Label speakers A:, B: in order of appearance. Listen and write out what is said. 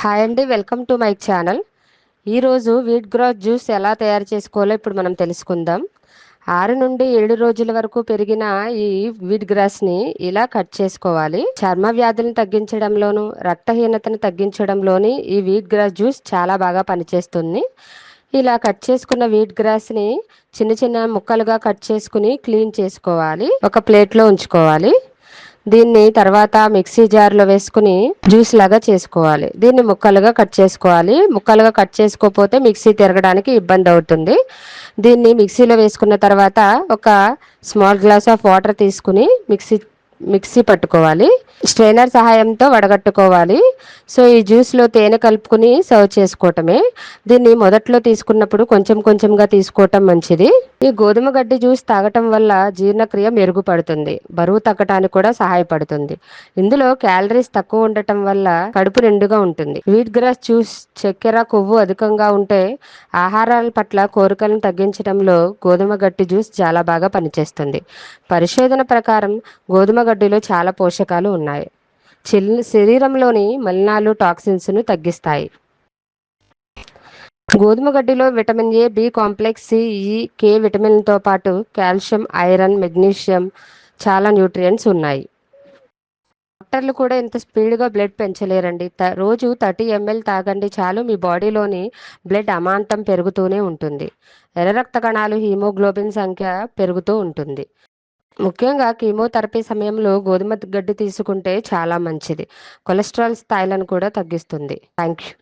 A: Hi అండి welcome to my channel. ఈరోజు wheat grass juice ఎలా తయారు చేసుకోవాలో ఇప్పుడు మనం తెలుసుకుందాం. ఆరు నుండి ఏడు రోజుల వరకు పెరిగిన ఈ వీట్ గ్రాస్ని ఇలా కట్ చేసుకోవాలి. చర్మ వ్యాధులను తగ్గించడంలోను రక్తహీనతను తగ్గించడంలోని ఈ వీట్ గ్రాస్ జ్యూస్ చాలా బాగా పనిచేస్తుంది. ఇలా కట్ చేసుకున్న వీట్ గ్రాస్ని చిన్న చిన్న ముక్కలుగా కట్ చేసుకుని క్లీన్ చేసుకోవాలి. ఒక ప్లేట్లో ఉంచుకోవాలి. దీన్ని తర్వాత మిక్సీ జార్లో వేసుకుని జ్యూస్ లాగా చేసుకోవాలి. దీన్ని ముక్కలుగా కట్ చేసుకోవాలి. ముక్కలుగా కట్ చేసుకోకపోతే మిక్సీ తిరగడానికి ఇబ్బంది అవుతుంది. దీన్ని మిక్సీలో వేసుకున్న తర్వాత ఒక స్మాల్ గ్లాస్ ఆఫ్ వాటర్ తీసుకుని మిక్సీ మిక్సీ పట్టుకోవాలి. స్ట్రైనర్ సహాయంతో వడగట్టుకోవాలి. సో ఈ జ్యూస్లో తేనె కలుపుకుని సర్వ్ చేసుకోవటమే. దీన్ని మొదట్లో తీసుకున్నప్పుడు కొంచెం కొంచెంగా తీసుకోవటం మంచిది. ఈ గోధుమ గడ్డి జ్యూస్ తాగటం వల్ల జీర్ణక్రియ మెరుగుపడుతుంది. బరువు తగ్గటానికి కూడా సహాయపడుతుంది. ఇందులో క్యాలరీస్ తక్కువ ఉండటం వల్ల కడుపు నిండుగా ఉంటుంది. వీట్ గ్రాస్ జ్యూస్ చక్కెర కొవ్వు అధికంగా ఉంటే ఆహారాల పట్ల కోరికలను తగ్గించడంలో గోధుమ గడ్డి జ్యూస్ చాలా బాగా పనిచేస్తుంది. పరిశోధన ప్రకారం గోధుమ గడ్డిలో చాలా పోషకాలు ఉన్నాయి. చిల్ శరీరంలోని మలినాలు టాక్సిన్స్ను తగ్గిస్తాయి. గోధుమ గడ్డిలో vitamin A B complex C E K విటమిన్తో పాటు కాల్షియం ఐరన్ మెగ్నీషియం చాలా న్యూట్రియంట్స్ ఉన్నాయి. డాక్టర్లు కూడా ఇంత స్పీడ్గా బ్లడ్ పెంచలేరండి. త రోజు థర్టీ ఎంఎల్ తాగండి చాలు మీ బాడీలోని బ్లడ్ అమాంతం పెరుగుతూనే ఉంటుంది. ఎర్ర రక్త కణాలు హీమోగ్లోబిన్ సంఖ్య పెరుగుతూ ఉంటుంది. ముఖ్యంగా కీమోథెరపీ సమయంలో గోధుమ గడ్డి తీసుకుంటే చాలా మంచిది. కొలెస్ట్రాల్ స్థాయిలను కూడా తగ్గిస్తుంది. Thank you